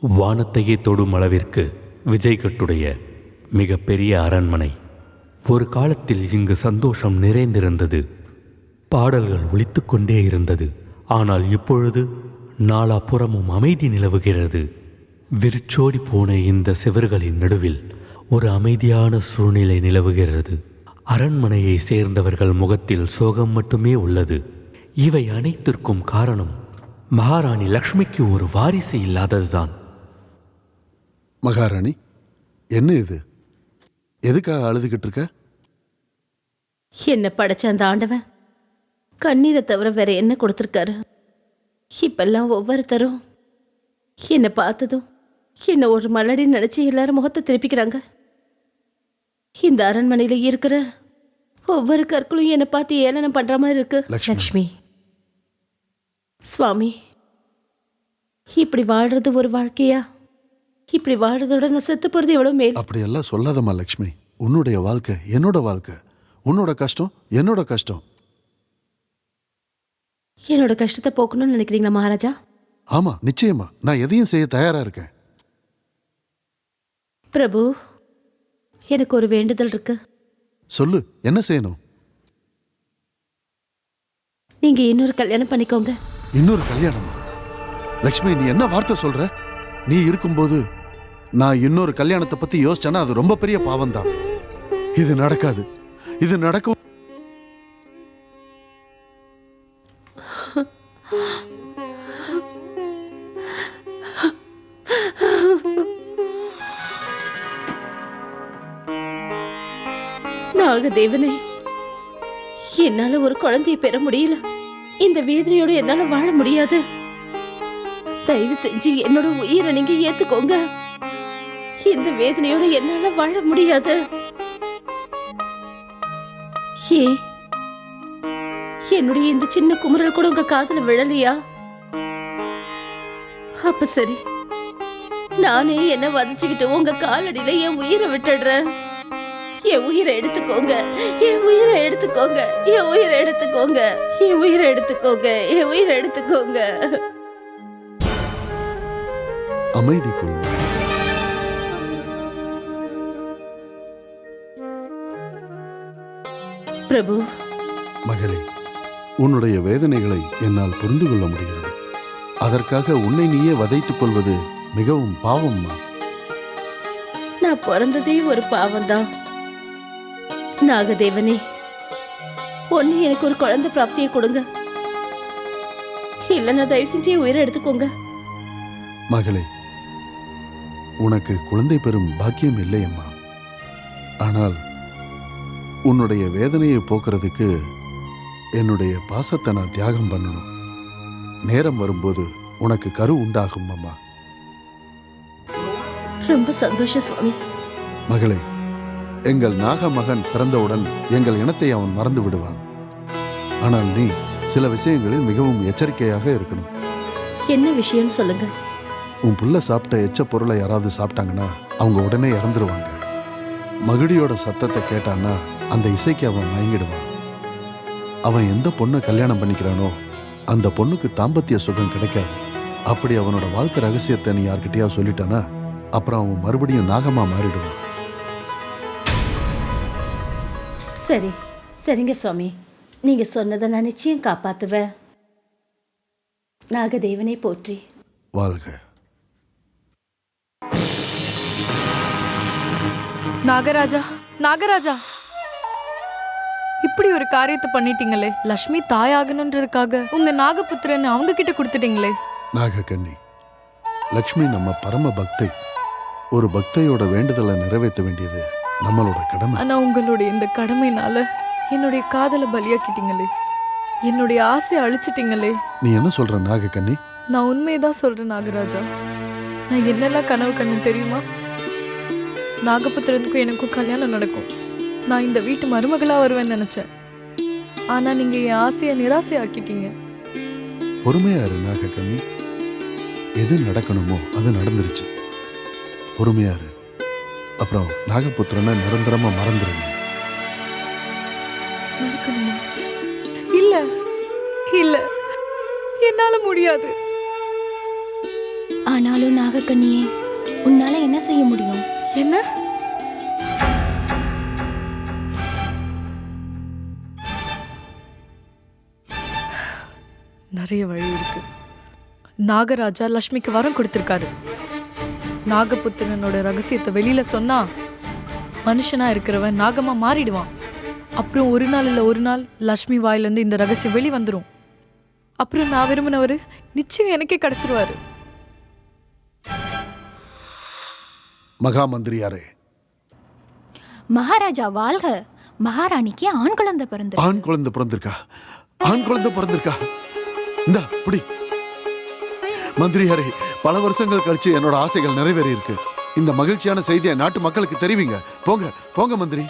வானத்தையே தொடும் அளவிற்கு விஜய் கட்டுடைய மிகப்பெரிய அரண்மனை. ஒரு காலத்தில் இங்கு சந்தோஷம் நிறைந்திருந்தது. பாடல்கள் ஒழித்துக்கொண்டே இருந்தது. ஆனால் இப்பொழுது நாலாபுறமும் அமைதி நிலவுகிறது. விரிச்சோடி போன இந்த செவர்களின் நடுவில் ஒரு அமைதியான சூழ்நிலை நிலவுகிறது. அரண்மனையை சேர்ந்தவர்கள் முகத்தில் சோகம் மட்டுமே உள்ளது. இவை அனைத்திற்கும் காரணம் மகாராணி லக்ஷ்மிக்கு ஒரு வாரிசு இல்லாததுதான். மகாராணி என்ன இது? எதுக்காக அழுதுகிட்டு இருக்க என்ன படைச்ச அந்த ஆண்டவன் கண்ணீரை தவிர வேற என்ன கொடுத்துருக்காரு? இப்பெல்லாம் ஒவ்வொருத்தரும் என்னை பார்த்ததும் என்ன ஒரு மலடி நினைச்சு எல்லாரும் முகத்தை திருப்பிக்கிறாங்க. இந்த அரண்மனையில இருக்கிற ஒவ்வொரு கற்களும் என்னை பார்த்து ஏளனம் பண்ற மாதிரி இருக்கு. லக்ஷ்மி. லக்ஷ்மி. சுவாமி இப்படி வாழ்றது ஒரு வாழ்க்கையா? இப்படி வாழ்றதோட நான் செத்து போறது எவ்வளவு மேல்? அப்படியெல்லாம் சொல்லாதம்மா லக்ஷ்மி. உன்னுடைய வாழ்க்கை என்னோட வாழ்க்கை. உன்னோட கஷ்டம் என்னோட கஷ்டம். என்னோட கஷ்டத்தை போக்கணும்னு நினைக்கிறீங்களா மகாராஜா? ஆமா நிச்சயமா. நான் எதையும் செய்ய தயாரா இருக்கேன். பிரபு எனக்கு ஒரு வேண்டுதல் இருக்கு. சொல்லு என்ன செய்யணும்? நீங்க இன்னொரு கல்யாணம் பண்ணிக்கோங்க. இன்னொரு கல்யாணம்? லக்ஷ்மி நீ என்ன வார்த்தை சொல்ற? நீ இருக்கும்போது நான் இன்னொரு கல்யாணத்தை பத்தி யோசிச்சேன்னா அது ரொம்ப பெரிய பாவம் தான் இது நடக்காது. இது நடக்கும் நாகதேவனே என்னால ஒரு குழந்தையை பெற முடியல. இந்த வேதனையோட என்னால வாழ முடியாது. தயவு செஞ்சு என்னோட உயிரை நீங்க ஏத்துக்கோங்க. இந்த வேதனையோட என்னால வாழ முடியாது. ஏன் என்னுடைய இந்த சின்ன குமரல் கூட உங்க காதல விழலையா? அப்ப சரி. நானே என்ன வதச்சுக்கிட்டு உங்க காலடியில என் உயிரை விட்டுடுறேன். என் உயிரை எடுத்துக்கோங்க. என் உயிரை எடுத்துக்கோங்க. என் உயிரை எடுத்துக்கோங்க. என் உயிரை எடுத்துக்கோங்க. என் உயிரை எடுத்துக்கோங்க. அமைதி கொள்ளுங்கள். பிரபு. மகளே உன்னுடைய வேதனைகளை என்னால் புரிந்து கொள்ள முடிகிறது. அதற்காக உன்னை நீயே வதைத்துக் கொள்வது மிகவும் பாவம்மா. நான் பிறந்ததே ஒரு பாவம்தான். நாகதேவனே ஒன்னு எனக்கு ஒரு குழந்தை பிராப்தியை கொடுங்க. இல்லைன்னா தயவு செஞ்சு உயிரை எடுத்துக்கோங்க. மகளே உனக்கு குழந்தை பெறும் பாக்கியம் இல்லை அம்மா ஆனால் உன்னுடைய வேதனையை போக்குறதுக்கு என்னுடைய பாசத்தை நான் தியாகம் பண்ணணும். நேரம் வரும்போது உனக்கு கரு உண்டாகும் அம்மா. ரொம்ப சந்தோஷம் சுவாமி. மகளே எங்கள் நாக மகன் பிறந்தவுடன் எங்கள் இனத்தை அவன் மறந்து விடுவான். ஆனால் நீ சில விஷயங்களில் மிகவும் எச்சரிக்கையாக இருக்கணும். என்ன விஷயம்னு சொல்லுங்க. உன் புள்ள சாப்பிட்ட எச்ச பொருளை யாராவது சாப்பிட்டாங்கன்னா அவங்க உடனே இறந்துருவாங்க. மகிழியோட சத்தத்தை கேட்டான்னா அந்த இசைக்கு அவன் மயங்கிடுவான். அவன் எந்த பொண்ணை கல்யாணம் பண்ணிக்கிறானோ அந்த பொண்ணுக்கு தாம்பத்திய சுகம் கிடைக்காது. அப்படி அவனோட வாழ்க்கை ரகசியத்தை நீ யார்கிட்டயா சொல்லிட்டானா அப்புறம் அவன் மறுபடியும் நாகமா மாறிடுவான். சரி சரிங்க சுவாமி. நீங்க சொன்னதை நான் நிச்சயம் காப்பாத்துவேன். நாகதேவனை போற்றி. வாழ்க. நாகராஜா நாகராஜா. இப்படி ஒரு காரியத்தை பண்ணிட்டீங்களே. லக்ஷ்மி தாயாகணுன்றதுக்காக உங்க நாகபுத்திரன் அவங்க கிட்ட கொடுத்துட்டீங்களே. நாகக்கண்ணி லக்ஷ்மி நம்ம பரம பக்தை. ஒரு பக்தையோட வேண்டுதலை நிறைவேற்ற வேண்டியது நம்மளோட கடமை. ஆனா உங்களுடைய இந்த கடமைனால என்னுடைய காதலை பலியாக்கிட்டீங்களே. என்னுடைய ஆசையை அழிச்சிட்டீங்களே. நீ என்ன சொல்ற நாகக்கண்ணி? நான் உண்மையதான் சொல்றேன் நாகராஜா. நான் என்னெல்லாம் கனவு கண்டேன் தெரியுமா? நாகபுத்திரனுக்கும் எனக்கும் கல்யாணம் நடக்கும். நான் இந்த வீட்டு மருமகளா வருவேன்னு நினைச்சேன். ஆனா நீங்க என் ஆசையை நிராசையாக்கிட்டீங்க. பொறுமையா இரு நாகக்கண்ணி எது நடக்கணுமோ அது நடந்துருச்சு. பொறுமையா இரு. அப்புறம் நாகபுத்திரனை நிரந்தரமா மறந்துரு நீ. நடக்கணுமா? இல்ல. இல்ல. என்னால முடியாது. ஆனாலும் நாகக்கண்ணியே உன்னால என்ன செய்ய முடியும்? என்ன? நிறைய வழி இருக்கு. நாகராஜா லக்ஷ்மிக்கு வரம் கொடுத்திருக்காரு. நாகபுத்திரனோட ரகசியத்தை வெளியில சொன்னா மனுஷனா இருக்கிறவன் நாகமா மாறிடுவான். அப்புறம் ஒரு நாள் இல்ல ஒரு நாள் லக்ஷ்மி வாயிலிருந்து இந்த ரகசியம் வெளி வந்துரும். அப்புறம் நான் விரும்பினவர் நிச்சயம் எனக்கே கிடைச்சிருவாரு. மகா மந்திரியாரே மகாராஜா வாழ்க. மகாராணிக்கு ஆண் குழந்தை பிறந்து ஆண் குழந்தை பிறந்திருக்கா? ஆண் குழந்தை பிறந்திருக்கா? இந்தா புடி. மந்திரியாரே பல வருஷங்கள் கழிச்சு என்னோட ஆசைகள் நிறைவேறி இருக்கு இந்த மகிழ்ச்சியான செய்தியை நாட்டு மக்களுக்கு தெரிவிங்க. போங்க போங்க மந்திரி.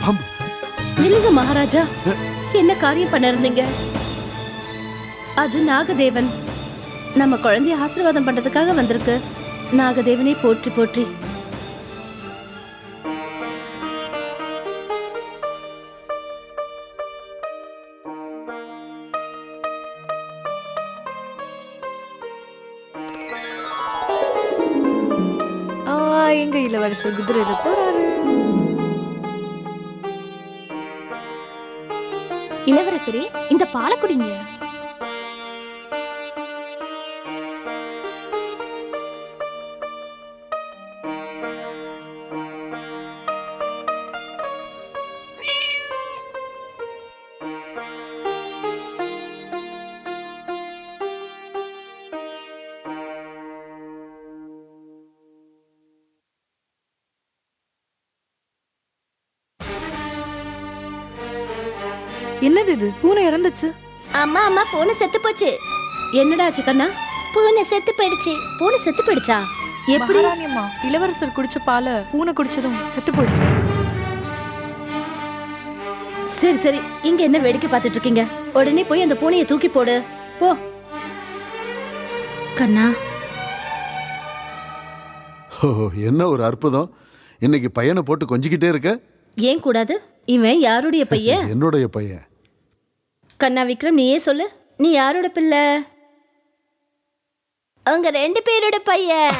பாம்பு. இல்லைங்க மகாராஜா என்ன காரியம் பண்ண இருந்தீங்க அது நாகதேவன். நம்ம குழந்தைய ஆசீர்வாதம் பண்றதுக்காக வந்திருக்கு. நாகதேவனை போற்றி போற்றி. ஆ, எங்க இளவரசர் குதிரையில போறாரு? இளவரசரே இந்த பால குடிங்க. என்னது இது? பூனை இறந்துச்சு. அம்மா அம்மா பூனை செத்து போச்சு. என்னடா ஆச்சு கண்ணா? பூனை செத்து போயிடுச்சு. பூனை செத்து போயிடுச்சா? எப்படி? மகாராணி அம்மா இளவரசர் குடிச்ச பாலை பூனை குடிச்சதும் செத்து போயிடுச்சு. சரி சரி. இங்க என்ன வேடிக்கை பார்த்துட்டு இருக்கீங்க? உடனே போய் அந்த பூனையை தூக்கி போடு. போ. கண்ணா. ஓ என்ன ஒரு அற்புதம். இன்னைக்கு பையனை போட்டு கொஞ்சிக்கிட்டே இருக்க? ஏன் கூடாது? இவன் யாருடைய பையன்? என்னுடைய பையன். கண்ணா விக்ரம் நீயே சொல்லு. நீ யாரோட பிள்ளை? அவங்க ரெண்டு பேரோட பையன்.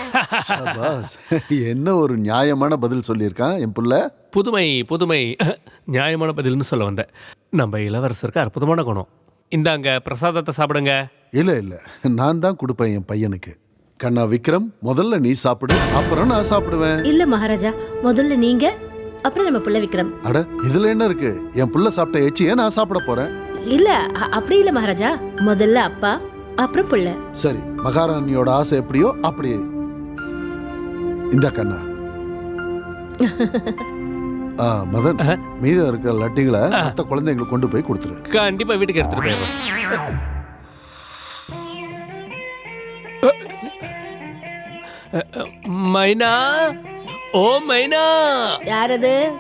என்ன ஒரு நியாயமான பதில் சொல்லியிருக்கான் என் புள்ள? புதுமை புதுமை. நியாயமான பதில்னு சொல்ல வந்தேன். நம்ம இளவரசருக்கு அற்புதமான குணம். இந்தாங்க பிரசாதத்தை சாப்பிடுங்க. இல்ல இல்ல. நான் தான் கொடுப்பேன் என் பையனுக்கு. கண்ணா விக்ரம் முதல்ல நீ சாப்பிடு அப்புறம் நான் சாப்பிடுவேன். இல்ல மகாராஜா. முதல்ல நீங்க அப்புறம் நம்ம பிள்ளை விக்ரம். அட இதுல என்ன இருக்கு? என் புள்ள சாப்பிட்ட எச்சியை நான் சாப்பிட போறேன். இல்ல அப்படி இல்ல மகாராஜா. முதல்ல அப்பா அப்புறம் பிள்ளை. சரி மகாராணியோட ஆசை எப்படியோ அப்படியே. இந்த கண்ணா. ஆ, மதன் மீதம் இருக்கிற லட்டிகளை மற்ற குழந்தைங்களுக்கு கொண்டு போய் கொடுத்துரு. கண்டிப்பா வீட்டுக்கு எடுத்துட்டு போயிடுறேன். மைனா ஓ மைனா. யாரது?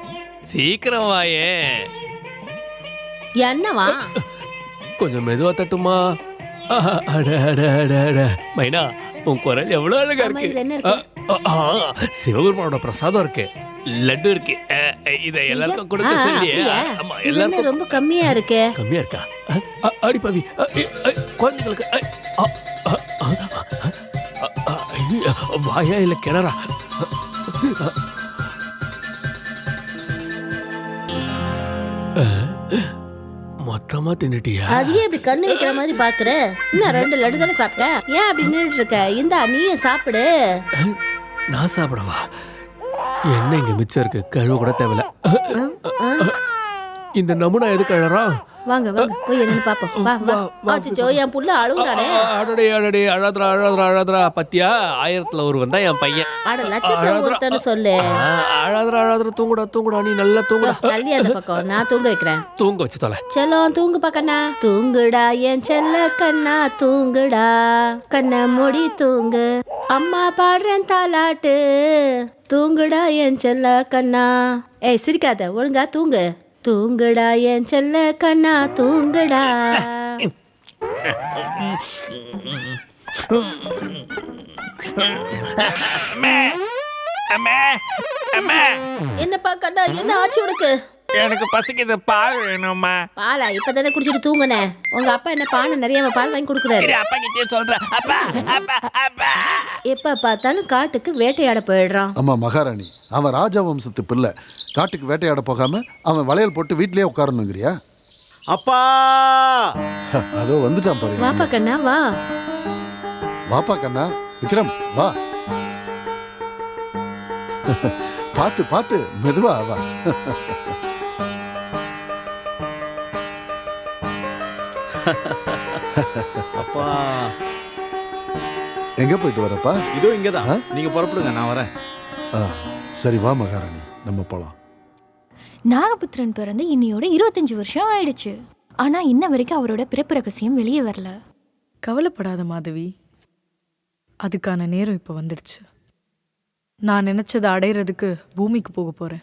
சீக்கிரம் வாயே. என்னவா கொஞ்சம் மெதுவா தட்டுமா அட அட அட அட மைனா உன் குரல் எவ்வளவு அழகா ஆமா, இருக்கு இதுல என்ன இருக்கு? சிவபெருமானோட பிரசாதம் இருக்கு லட்டு இருக்கு அஹ், இதை எல்லாருக்கும் கொடுக்க ஆ, சொல்லியே அப்படியா? ஆமா இது என்ன எல்லாருக்கும் ரொம்ப கம்மியா இருக்கே கம்மியா இருக்கா அஹ், அஹ், அடி பவி அஹ், அஹ், குழந்தைங்களுக்கு அஹ், அஹ், அஹ், அஹ், அஹ், அஹ், ஐயோ, வாயா இல்ல கிணறா மொத்தமா தின்னுட்டியா? அதையே இப்படி கண்ணு வைக்கிற மாதிரி பாக்குற? இன்னும் ரெண்டு லட்டு தானே சாப்பிட்டேன் ஏன் அப்படி நின்றுட்டு இருக்க? இந்தா நீயும் சாப்பிடு. நான் சாப்பிடவா? என்ன இங்க மிச்சம் இருக்கு? கழுவ கூட தேவையில்ல. இந்த நமுனா எது கழறான் வாங்க வாங்க போய் என்னன்னு பாப்போம் வா வா. அச்சோ என் புள்ள அழுகுறானே. அடடே அடடே அழாதரா அழாதரா அழாதரா பத்தியா? ஆயிரத்துல ஒருவன் தான் என் பையன். அட லட்சத்துல. ஒருத்தன்னு சொல்லு. ஆ, அழாதரா அழாதரா தூங்குடா தூங்குடா நீ நல்லா தூங்குடா. தள்ளி அந்த பக்கம். நான் தூங்க வைக்கிறேன். தூங்க வச்சு தொலை. செல்லம் தூங்கு கண்ணா. தூங்குடா என் செல்ல கண்ணா தூங்குடா. கண்ணை மூடி தூங்கு. அம்மா பாடுறேன் தாலாட்டு. தூங்குடா என் செல்ல கண்ணா. ஏய் சிரிக்காத ஒழுங்கா தூங்கு. தூங்குடா என் செல்ல கண்ணா தூங்குடா. என்னப்பா கண்ணா என்ன ஆச்சு உனக்கு? எனக்கு பசிக்குது பால் வேணும்மா. பாலா இப்பதானே குடிச்சிட்டு தூங்குனே? உங்க அப்பா என்ன பானை நிறைய பால் வாங்கி கொடுக்குறாரு. அப்பா கிட்டே சொல்றேன். அப்பா அப்பா அப்பா. எப்ப பார்த்தாலும் காட்டுக்கு வேட்டையாட போயிடுறான். அம்மா மகாராணி அவன் ராஜவம்சத்து பிள்ளை. காட்டுக்கு வேட்டையாட போகாம அவன் வளையல் போட்டு வீட்லயே உட்காரணுங்கிறியா? அப்பா! அதோ வந்துட்டான் பாரு. வாப்பா கண்ணா வா. வாப்பா கண்ணா விக்ரம் வா. பார்த்து பார்த்து மெதுவா வா. அப்பா. எங்க போயிட்டு வரப்பா? இதோ இங்கதான். நீங்க புறப்படுங்க நான் வரேன். ஆ, சரி வா மகாராணி நம்ம போலாம். நாகபுத்திரன் பிறந்து இன்னையோட இருபத்தஞ்சு வருஷம் ஆயிடுச்சு. ஆனா இன்ன வரைக்கும் அவரோட பிறப்பு ரகசியம் வெளியே வரல. கவலைப்படாத மாதவி. அதுக்கான நேரம் இப்போ வந்துடுச்சு. நான் நினைச்சதை அடையிறதுக்கு பூமிக்கு போக போறேன்.